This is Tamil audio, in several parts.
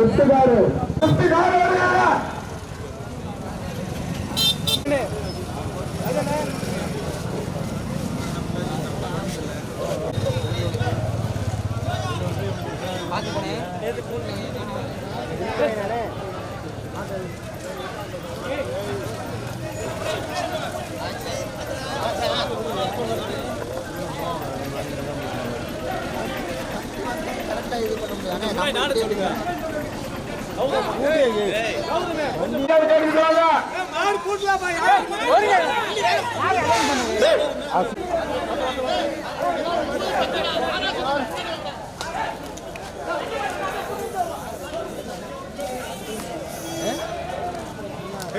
சுட்டுக்காரு சுட்டுக்காரு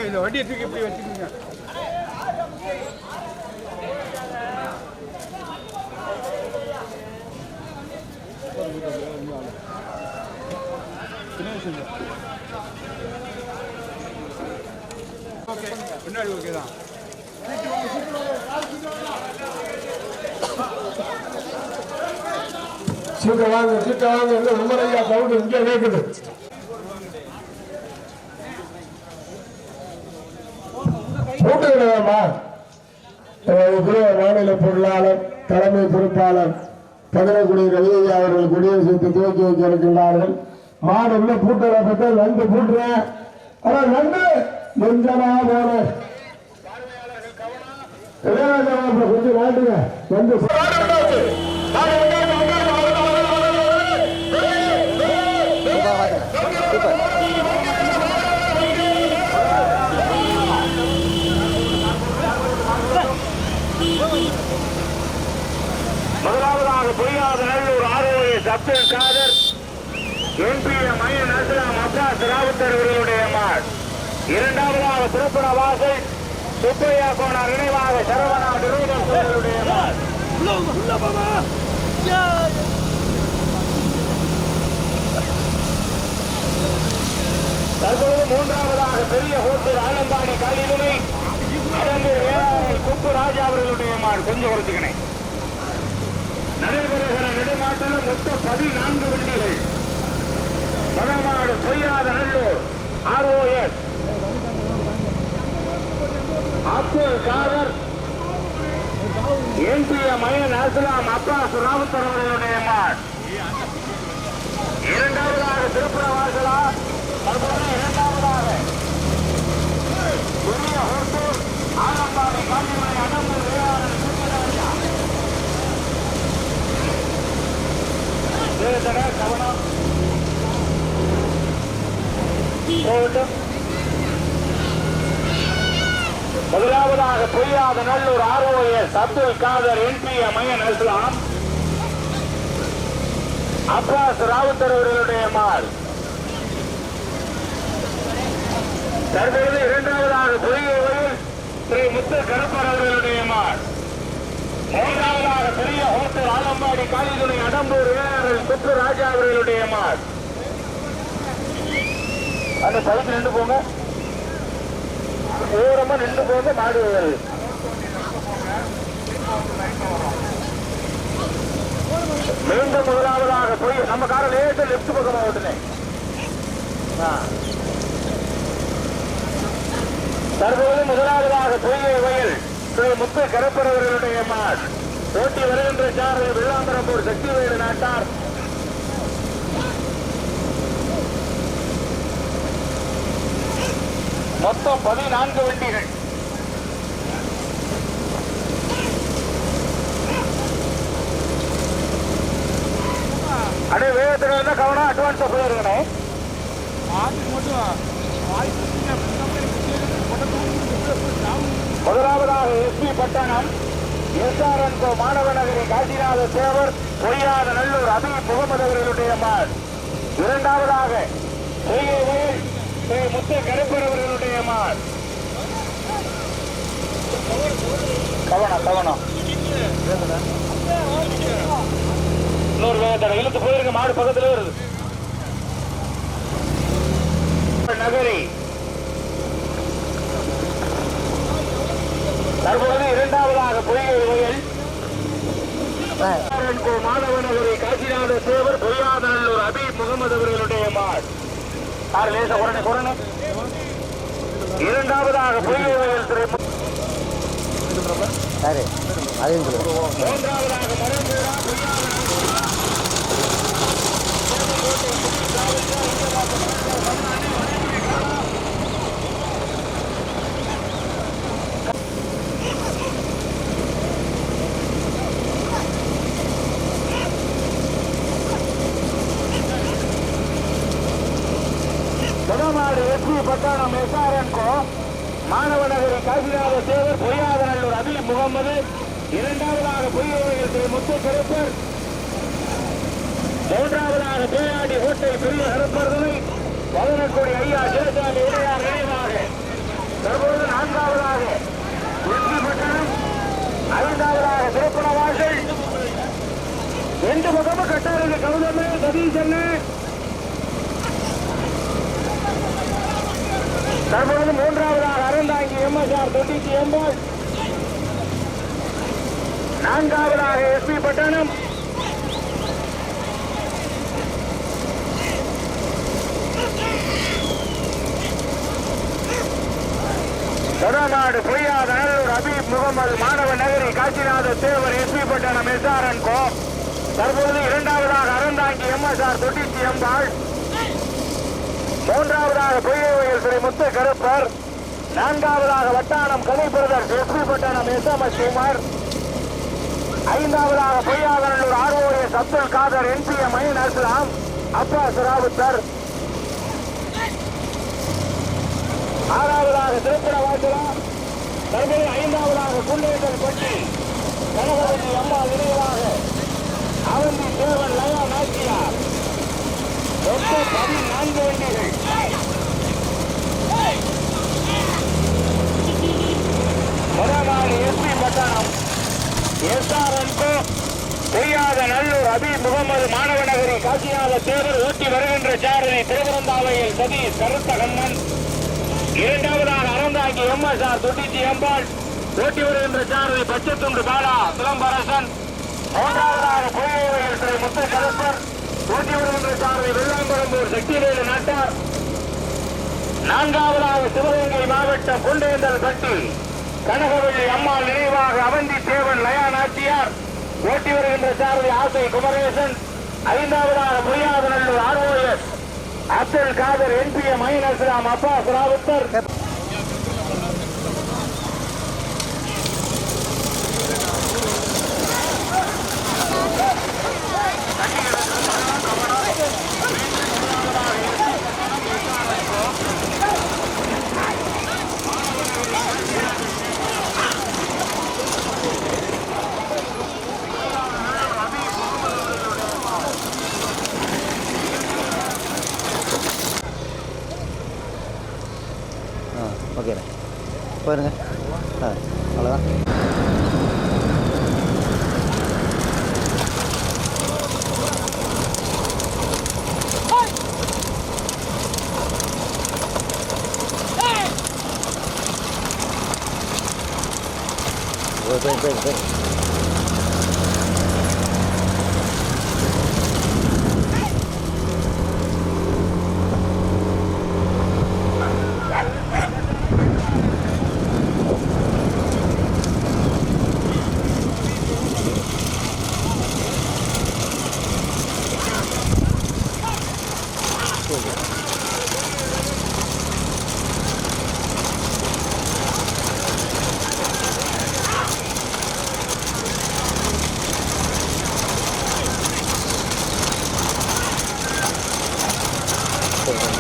இந்த வண்டியை தூக்கி இப்படி வச்சுக்கோங்க? பின்னாடி ஓகே தான். சீக்கிரம் வாங்க சீக்கிரம் வாங்க இந்த உமரையா சவுண்ட் இங்கே கேட்குது கூட்டுகிறதாமா மாநில பொருளாளர் தலைமை பொறுப்பாளர் பதனக்குடி ரவிஐயா அவர்கள் குடியரசு துவக்கி வைக்க இருக்கின்றார்கள். மாடு என்ன பூட்டுற பத்த நண்டு பூட்டுறேன் ஆனால் நண்டு! நெஞ்சமா போன கொஞ்சம் நாட்டுங்க நண்டு முதலாவதாக பொய்யாத ஒரு ஆர்ஓஏ சப்தல் காதர் என்பிஎம் அஸ்லாம் அப்பாஸ் ராவுத்தர் அவர்களுடைய மாட் இரண்டாவதாக திருப்பண வாசல் சுப்பையா கோனார் நினைவாக சரவணா நிறுவனம் அவர்களுடைய தற்போது மூன்றாவதாக பெரிய ஹோட்டல் ஆலம்பாடி காலிதுணை அடங்கு வேளாண் குப்பு ராஜா அவர்களுடைய மாடு கொஞ்சம் குறைச்சிக்கணே நடைபெறுகிற நெடுநாட்டில் மொத்தம் பதினான்கு வண்டிகள் பணமாடு பொய்யாத நல்லூர் ஆர்ஓஎஸ். அப்துல் காதர் மயன் அஸ்லாம் அப்பாஸ் ராவுத்தர் அவர்களுடைய மாட் இரண்டாவதாக திருப்புற வாசலா தற்போது இரண்டாவதாக பெரிய ஹோட்டூர் ஆலம்பாடி காந்திமலை அடம்பூர் வேளாண் கவனம் போகட்டும். முதலாவதாக பொய்யாத நல்லூர் ஆர்ஓஎஸ் அப்துல் காதர் என்பி மயன் அஸ்லாம். அப்பாஸ் ராவுத்தர் அவர்களுடைய மால் தற்பொழுது இரண்டாவதாக பொறியியல் ஸ்ரீ முத்து கருப்பர் அவர்களுடைய மால் மூன்றாவதாக பெரிய ஹோட்டல் ஆலம்பாடி காலிதுணை அடம்பூர் இளைஞர்கள் சுற்று ராஜா அவர்களுடைய மாட் அந்த சைக்கிள் நின்று போங்க. ஓரமா நின்று போக மாடு மீண்டும் முதலாவதாக போய் நம்ம கார லேட்டு லெப்ட் பக்கம் ஓட்டுனேன். தற்போது முதலாவதாக பொய்யை வயல். ஸ்ரீ முத்து கருப்பரவர்களுடைய மாட். போட்டி வருகின்ற சாரதி சக்தி சக்திவேடு நாட்டார். மொத்தம் பதினான்கு வண்டிகள். அடே வேகத்தில் என்ன கவனம் அட்வான்ஸா போயிருக்கணும் முதலாவதாக எஸ்பி பட்டணம் எஸ்ஆர்என் மாணவ நகரி காசிநாத சேவர் பொய்யாத நல்லூர் அபி முகமது அவர்களுடைய மாட் இரண்டாவதாக முத்து கருப்பர் அவர்களுடைய மாட் கவனம் கவனம் இன்னொரு வேகத்தடை இழுத்து போயிருங்க. மாடு பக்கத்துல வருது. நகரி. தற்போது இரண்டாவதாக பொய்கை வயல். மாணவ நகரி காசிநாத சேவர் பொய்யாதநல்லூர் அபி முகமது அவர்களுடைய மாட். ஆறு லேச குரணை குரணை இரண்டாவதாக பொய்கை வயல் திரை சரி அதையும் மூன்றாவதாக மரம்பூரா முதமாடு எஸ்பி பட்டாளம் எஸ்ஆர்என்கோ மாணவ நகரி காசிநாத சேவர் பொய்யாதநல்லூர் அபில் முகமது. இரண்டாவதாக பொய்யவர்கள் திரு முத்து கருப்பர். மூன்றாவதாக பேயாடி ஓட்டை பெரிய கருப்பர்களை பதினெட்டுடைய ஐயா ஜெயசாமி இணையாக இணைவாக தற்போது நான்காவதாக வெற்றி பட்டணம். ஐந்தாவதாக திருப்பண வாசல் ரெண்டு பக்கமும் கட்டாரங்க கௌதமே சதீஷ் என்ன தற்பொழுது மூன்றாவதாக அறந்தாங்கி எம்எஸ்ஆர் தொண்ணூற்றி எண்பது நான்காவதாக எஸ்பி பட்டணம். தொடர்நாடு பொய்யாத நல்லூர் அபீப் முகமது மாணவ நகரி காசிநாத தேவர் எஸ்பி பட்டணம் எஸ்ஆர்என் கோ. தற்பொழுது இரண்டாவதாக அறந்தாங்கி எம்எஸ்ஆர் தொட்டிச்சி எம்பாள் மூன்றாவதாக பொய்யவையில் திரு முத்து கருப்பர் நான்காவதாக வட்டானம் கதை brothers SP Pattanam S M S Kumar. ஐந்தாவதாக பொய்யாதநல்லூர் ஆர்ஓஎஸ் அப்துல் காதர் என்பிஎம் மயின் அஸ்லாம் அப்பாஸ் ராவுத்தர் ஆறாவதாக திருப்பண வாசலா தற்போது ஐந்தாவதாக குண்டேசன் கொட்டி கனகவதி அம்மா நினைவாக அவந்தி தேவன் லயா நாச்சியார். மொத்தம் பதினான்கு வண்டிகள். முதலாளி எஸ்பி பட்டணம். எஸ்ஆர்என்கோ பொய்யாத நல்லூர் அபி முகமது மாணவ நகரி காசிநாத தேவர் ஊட்டி வருகின்ற சாரதி திருவரந்தாவையில் சதீஷ் கருத்த கண்ணன் இரண்டாவதாக அறந்தாங்கி எம்எஸ்ஆர் துட்டிச்சி எம்பாள் ஓட்டி வருகின்ற சாரதி பச்சத்துண்டு பாலா சிலம்பரசன் மூன்றாவதாக பொய்யவையில் திரு முத்து கருப்பர் ஓட்டி வருகின்ற சாரதி வெள்ளாம்பரம்பூர் சக்திவேலு நாட்டார். நான்காவதாக சிவகங்கை மாவட்டம் குண்டேந்தல் பட்டி. கனகவள்ளி அம்மாள் நினைவாக அவந்தி தேவன் லயா நாச்சியார் ஓட்டி வருகின்ற சாரதி ஆசை குமரேசன் ஐந்தாவதாக பொய்யாதநல்லூர் ஆர்ஓஎஸ். அப்துல் காதர் என்பிஎம் ஐன் அப்பா அப்பாஸ் போயிருங்க ஆ அவ்வளோதான் போய் போய் போய்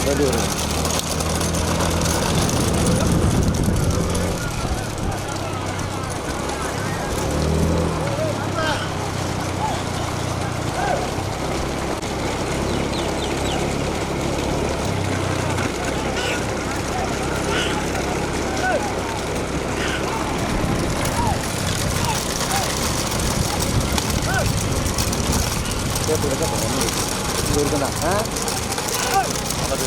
போய் ரெடி வருங்க கேட்டு விட இங்கே இருக்குண்ணா ஆ அது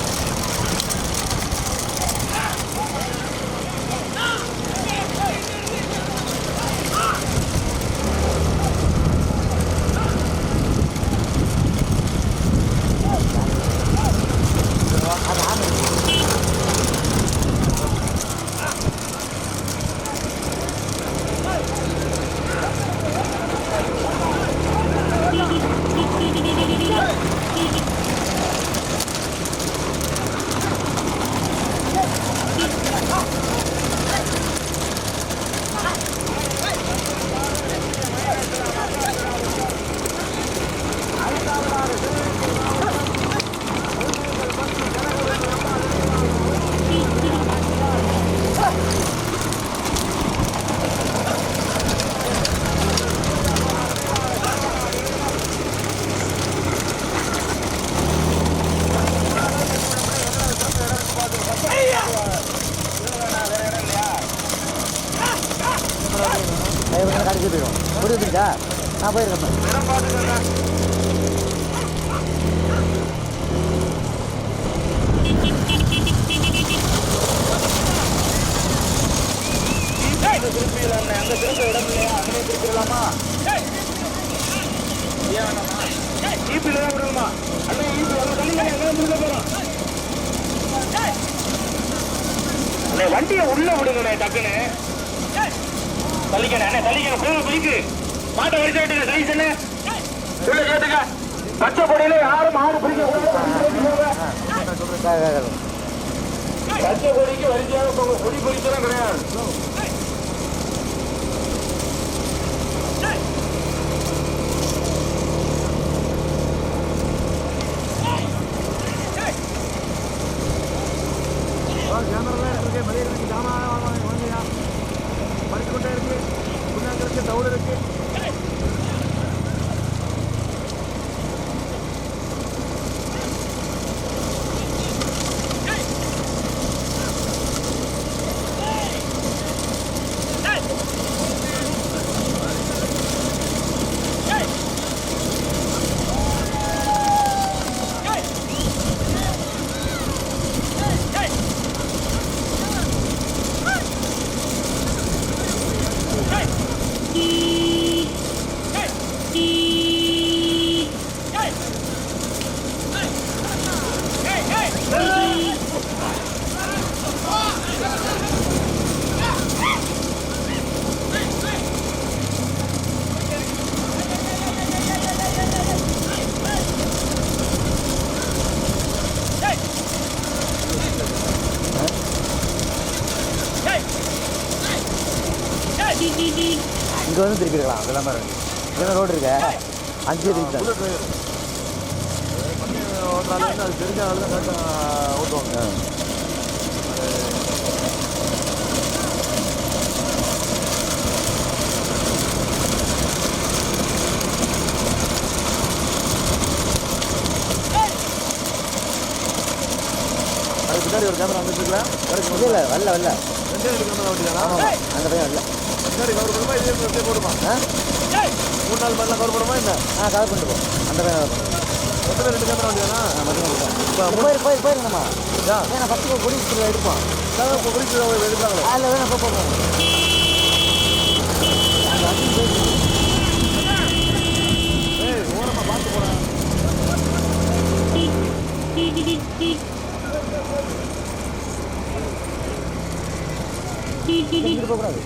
ஆமாம் நான் போயிருக்கேன் இடம் பார்த்துக்கோங்க அங்க திருப்பிடலாம் அங்க திருப்ப இடம் இல்லையா அங்கே திருப்பிடலாமா ஈபியில் தான் விடணுமா அண்ணா ஈபி அங்கே தள்ளி அங்கே திரும்ப போகிறோம் அண்ணே வண்டியை உள்ள விடுங்கண்ணே டக்குன்னு. தள்ளிக்கண்ணே அண்ணே தள்ளிக்கண்ணே போங்க குளிக்கு மாட்டை வரிசை விட்டுங்க சைஸ் என்ன உள்ள கேட்டுங்க பச்சை கொடியில யாரும் மாடு பிடிக்க கூடாது வரிசையாக போங்க கொடி பிடிச்சலாம் கிடையாது இங்கே வந்து திருப்பிடலாம் அதெல்லாம் மாதிரி இங்கே ரோடு இருக்கு. அஞ்சு திருப்பி அது தெரிஞ்ச ஆள் தான் கரெக்டாக ஓட்டுவாங்க பின்னாடி ஒரு கேமரா வந்துருக்குல்ல இல்லை வரல வரல ரெண்டே கேமரா ஓட்டிக்கலாம் அந்த பையன் வரல. பின்னாடி கவர் பண்ணுமா இதே இதே போடுமா மூணு நாள் மாதிரிலாம் கவர் பண்ணுமா என்ன? ஆ கவர் பண்ணிட்டு போ. அந்த. மொத்தமே ரெண்டு கேமரா ஆ மட்டும் போயிரு போயிரு போயிருங்கம்மா ஏன்னா ஃபஸ்ட்டு கொடி எடுப்போம் இப்போ குறிச்சு எடுப்பாங்களே அதில் வேணா போ போ போ. அந்த அஞ்சு போயிருக்கு. ஏய் ஓரமா பார்த்து போறேன் போகக்கூடாது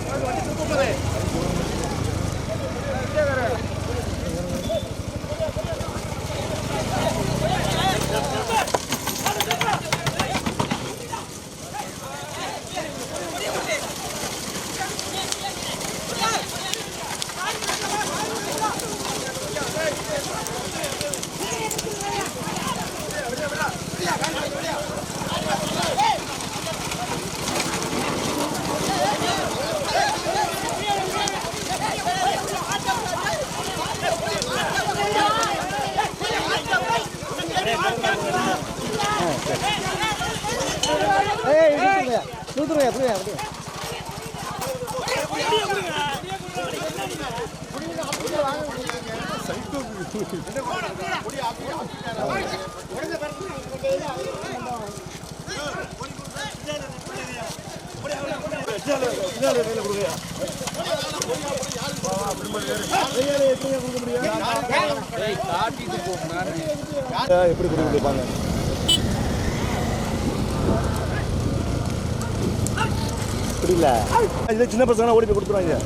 இதே சின்ன பசங்க ஓடி போய் கொடுத்துருவாங்க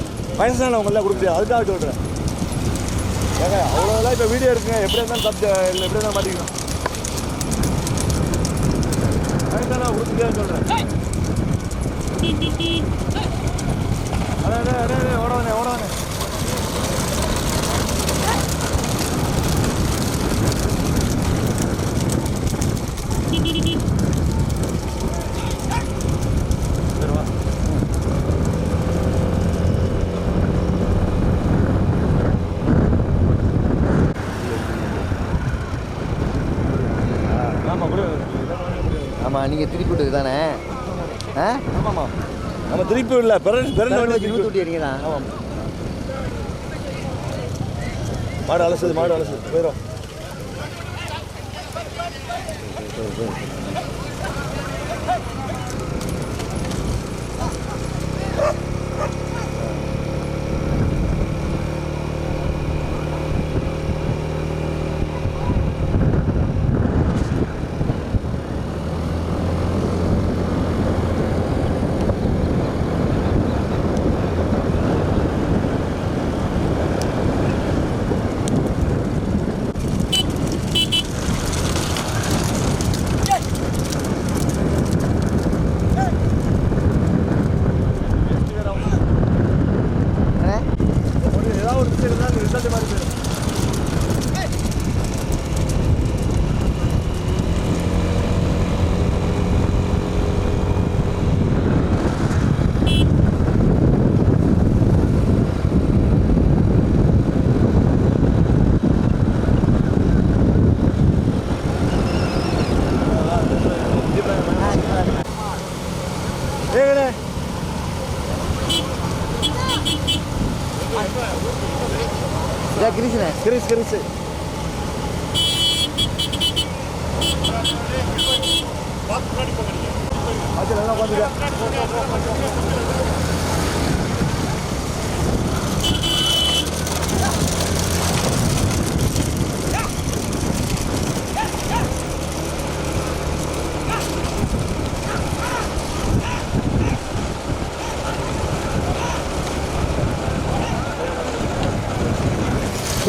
கொடுக்க முடியாது அதுக்காக சொல்கிறேன் ஏங்க அவ்வளோதான் இப்போ வீடியோ இருக்குங்க எப்படி இருந்தாலும் தப்பு இல்லை எப்படி இருந்தாலும் மாட்டிக்கணும். வயசானவங்க முடியாதுன்னு சொல்கிறேன் அடே அடே அடே ஓடவானே ஓடவானே சரி வா ஆமாம் கூட ஆமாம் விட்டது தானே? ஆ? ஆமாம்மா. நம்ம திருப்பி இல்லை பிறகு பிறகு இருபத்தி விட்டு விட்டீங்களா ஆமாம். மாடு அலசுது மாடு அலசுது. போயிடும்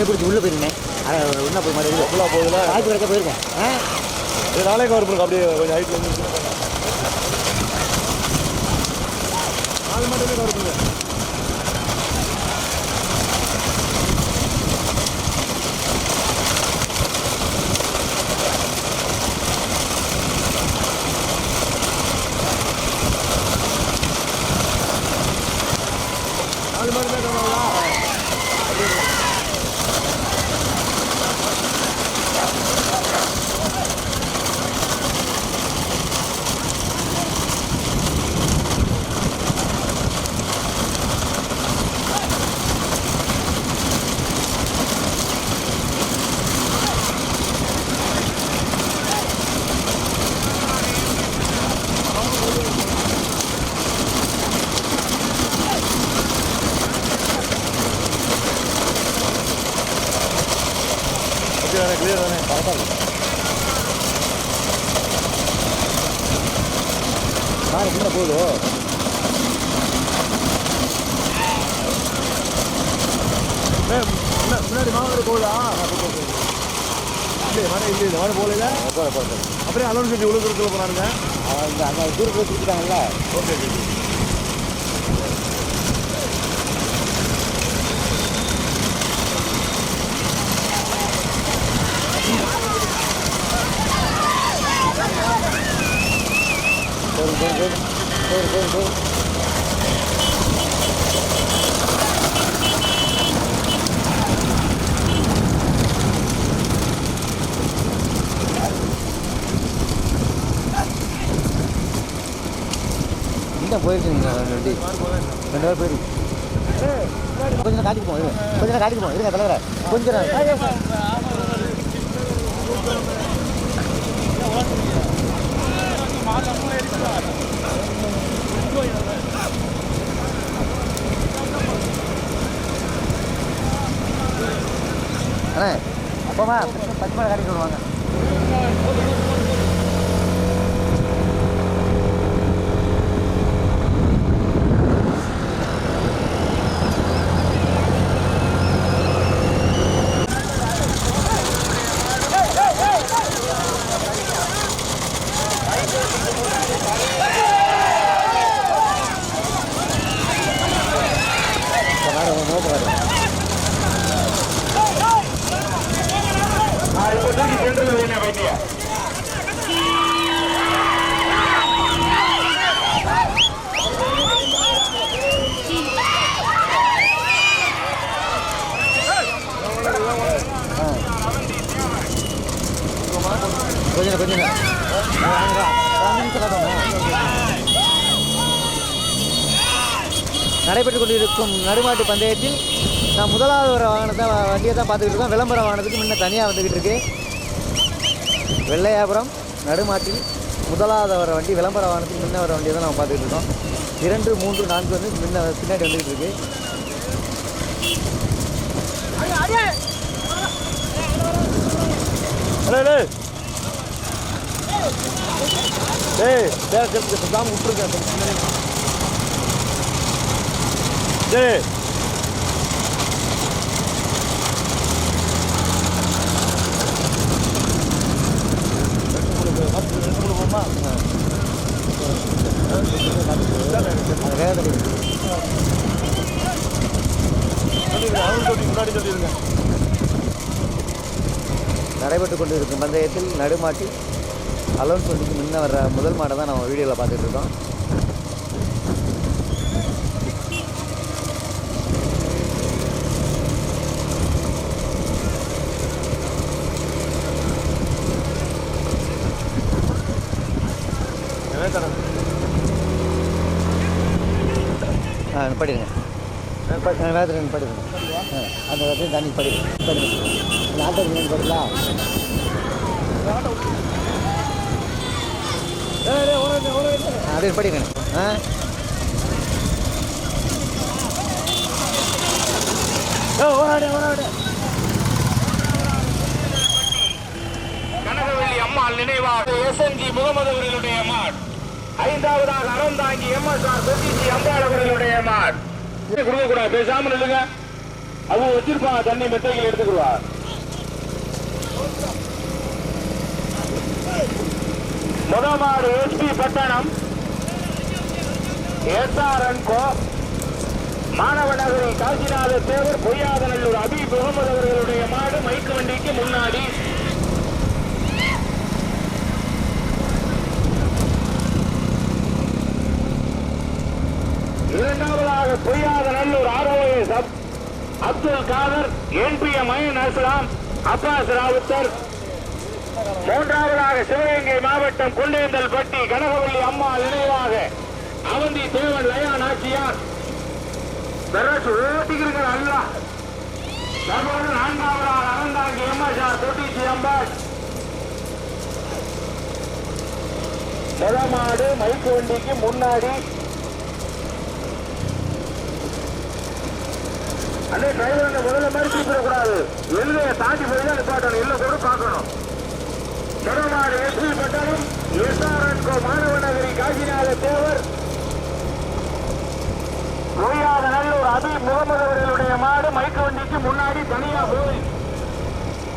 சரி பிடிச்சி உள்ளே போயிருந்தேன் உள்ள போய் மாதிரி ஃபுல்லாக போகுதுல வாய்ப்பு கிடைக்க போயிருக்கேன் ஆ? நாளே கவர் பண்ணுங்க அப்படியே கொஞ்சம் ஹைட்டில் வந்து நாலு மட்டுமே கவர் பண்ணுங்க நாலு மட்டுமே கவர் ஓகே தானே கிளியர் தானே கரெக்டாக மாறு உள்ள போகுது முன்னாடி மாடு போகுதா இல்லை மாடு இல்லை இந்த மாடு போகல போகிறேன் அப்படியே அலோன் செஞ்சு உள்ள தூரத்தில் போனாருங்க அந்த அந்த தூரத்தில் கொடுத்துட்டாங்கல்ல ஓகே ஓகே போதும் போதும் போதும் இந்த ரெண்டு ரெண்டு பேர் போயிருக்கு. கொஞ்சம் நேரம் போவோம் கொஞ்சம் நேரம் போவோம். இருங்க கொஞ்சம் நேரம் அண்ணே அப்போமா பத்து மணி காட்டிட்டு வருவாங்க இந்த மாதிரி உங்க மோப்பம் வரும் இப்போ தூக்கி சென்றது என்ன வைத்திய கொஞ்சம் கொஞ்சம் நடைபெற்றுக் கொண்டிருக்கும் நடுமாட்டு பந்தயத்தில் நான் முதலாவது வர வாகனத்தை வண்டியை தான் பார்த்துக்கிட்டு இருக்கோம். விளம்பர வாகனத்துக்கு முன்ன தனியாக வந்துக்கிட்டு இருக்கு. வெள்ளையாபுரம் நடுமாட்டில் முதலாவது வர வண்டி விளம்பர வாகனத்துக்கு முன்ன வர வண்டியை தான் நம்ம பார்த்துக்கிட்டு இருக்கோம். இரண்டு மூன்று நான்கு வந்து முன்ன பின்னாடி வந்துக்கிட்டு இருக்கு. ஏய் டேய் டேய் பேர் செப்பு விட்டுருங்க டேய் அது வேகத்தில் இருக்கு. அவனுக்கு சொல்லி முன்னாடி சொல்லிடுங்க நடைபெற்று கொண்டிருக்கும் பந்தயத்தில் நடுமாட்டி அலோன் சொல்லிக்கு முன்ன வர்ற முதல் மாடை தான் நம்ம வீடியோவில் பார்த்துட்டு படிடுங்க ஆ படிடுங்க அந்த இடத்துல தண்ணி படிடுங்க படிடுங்க நாட்டை மீன் படிக்கலாம் அப்படியே படிக்கணும் ஆ? கனகவெள்ளி அம்மாள் நினைவாக எஸ் என் ஜி முகமது அவர்களுடைய மாட் ஐந்தாவதாக Aranthangi M S R சதீஷி அம்பாளவர்களுடைய மாட் கொடுக்க கூடாது பேசாம நில்லுங்க. அவங்க வச்சிருப்பாங்க தண்ணி மெத்தைகள் எடுத்துக்கிடுவா முத மாடு எஸ்பி பட்டணம் எஸ்ஆர்என் கோ மாணவ நகரி காசிநாத தேவர் பொய்யாதநல்லூர் அபி முகமது அவர்களுடைய மாடு மைக்கு வண்டிக்கு முன்னாடி இரண்டாவதாக பொய்யாத நல்லூர் ஆர்ஓஎஸ் அப்துல் காதர் என்பிஎம் மயன் அஸ்லாம் அப்பாஸ் ராவுத்தர். மூன்றாவதாக சிவகங்கை மாவட்டம் குண்டேந்தல் பட்டி கனகவல்லி அம்மா நினைவாக அவந்தி தேவன் லயா நாச்சியார் பெரசு ஓட்டிக்கிறீங்க அல்ல. தற்போது நான்காவதாக அறந்தாங்கி எம்எஸ்ஆர் தொட்டிச்சி அம்பாள். முதமாடு மைக்கு வண்டிக்கு முன்னாடி அண்ணே டிரைவர் அந்த முதல்ல மாதிரி கூப்பிடக்கூடாது எல்லையை தாண்டி போய் தான் நிப்பாட்டணும். எல்லை கூட பார்க்கணும். கடமாடு எஸ்பி பட்டணம் எஸ்ஆர்என் கோ மாணவ நகரி காசிநாத தேவர். ஓயாத நல்லூர் அபி முகமது அவர்களுடைய மாடு மைக்கு வண்டிக்கு முன்னாடி தனியா போய்.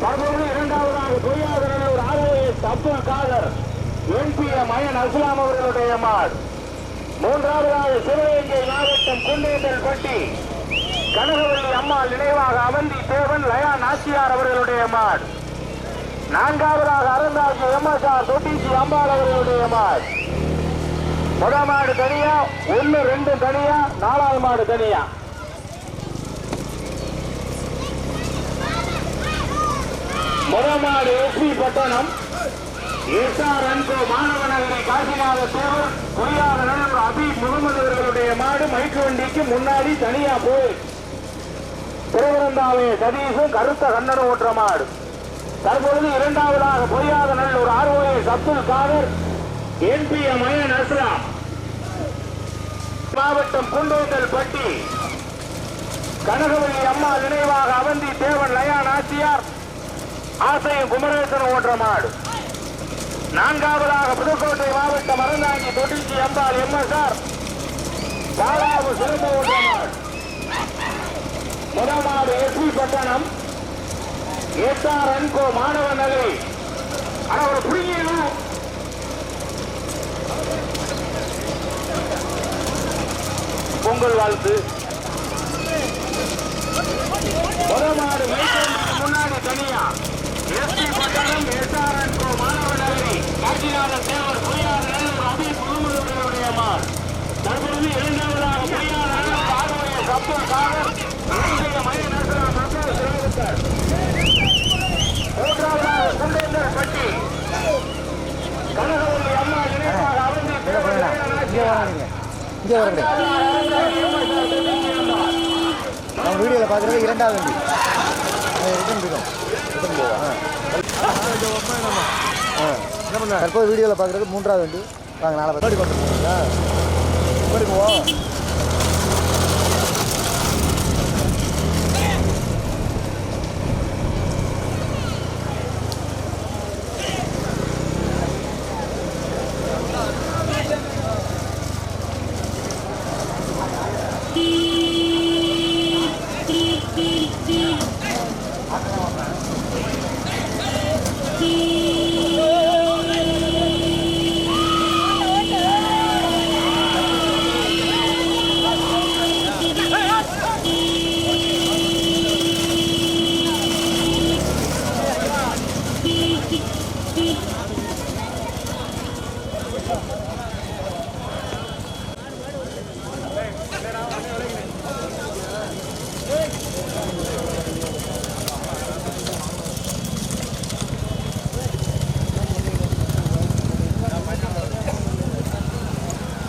தற்போது இரண்டாவதாக பொய்யாத நல்லூர் ஆர்ஓஎஸ் அப்துல் காதர் எம்பிஎம் மயன் அஸ்லாம் அவர்களுடைய மாடு. மூன்றாவதாக சிவகங்கை மாவட்டம் குண்டேந்தல் பட்டி. கனகவல்லி அம்மாள் நினைவாக அவந்தி தேவன் லயா நாச்சியார் அவர்களுடைய மாட் நான்காவதாக அறந்தாக்கி எம்எஸ்ஆர் தொட்டிச்சி அம்பாள் அவர்களுடைய மாட் முத மாடு தனியா ஒன்னு ரெண்டு தனியா நாலாவது மாடு தனியா? முதல் எஸ்பி பட்டணம். எஸ்ஆர் அன்கோ மாணவ நகரை காசிநாத தேவர் பொறியாளர் அபி முகமது அவர்களுடைய மாடு மைக்கு வண்டிக்கு முன்னாடி தனியா போய். திருவரந்தாவே சதீஷும் கருத்த கண்ணனும் ஓட்டுற மாடு தற்பொழுது இரண்டாவதாக பொய்யாத நல்லூர் ஆர்ஓஎஸ் அப்துல் காதர் என்பிஎம் மயன் அஸ்லாம் மாவட்டம் குண்டோந்தல் பட்டி. கனகவல்லி அம்மா நினைவாக அவந்தி தேவன் லயா நாச்சியார் ஆசையும் குமரேசன் ஓட்டுற மாடு நான்காவதாக புதுக்கோட்டை மாவட்டம் அறந்தாங்கி தொட்டிச்சி அம்பாள் எம்எஸ்ஆர் பாலாவு சிறப்பு ஓட்டுற மாடு முதலாவது மாடு எஸ்பி பட்டணம். எஸ்ஆர் அன்கோ மாணவ நகரி ஆனா ஒரு புரியும் பொங்கல் வாழ்த்து. முதலாவது முன்னாடி தனியா. எஸ்பி பட்டணம் எஸ்ஆர் அன்கோ மாணவ நகரி காட்சிநாதன் தேவர் புரியாத ரவி அபி தற்பொழுது இரண்டாவதாக புரியாத நல்லூர் ஆர்வய அப்துல் காதர் இன்றைய மய நகரம் மக்கள் சிறந்தார் மூன்றாவதாக குண்டேந்தர் பட்டி கனகவல்லி அம்மா நினைவாக அவந்தி தேவர் லயா இங்கே வராங்க இங்கே வரங்க நம்ம வீடியோவில் பார்க்குறது இரண்டாவது வண்டி ரிட்டன் இருக்கும் ரிட்டன் போவோம் ஆ தற்போது வீடியோவில் பார்க்குறது மூன்றாவது வண்டி வாங்க நாளை பார்த்து எப்படி போவோம்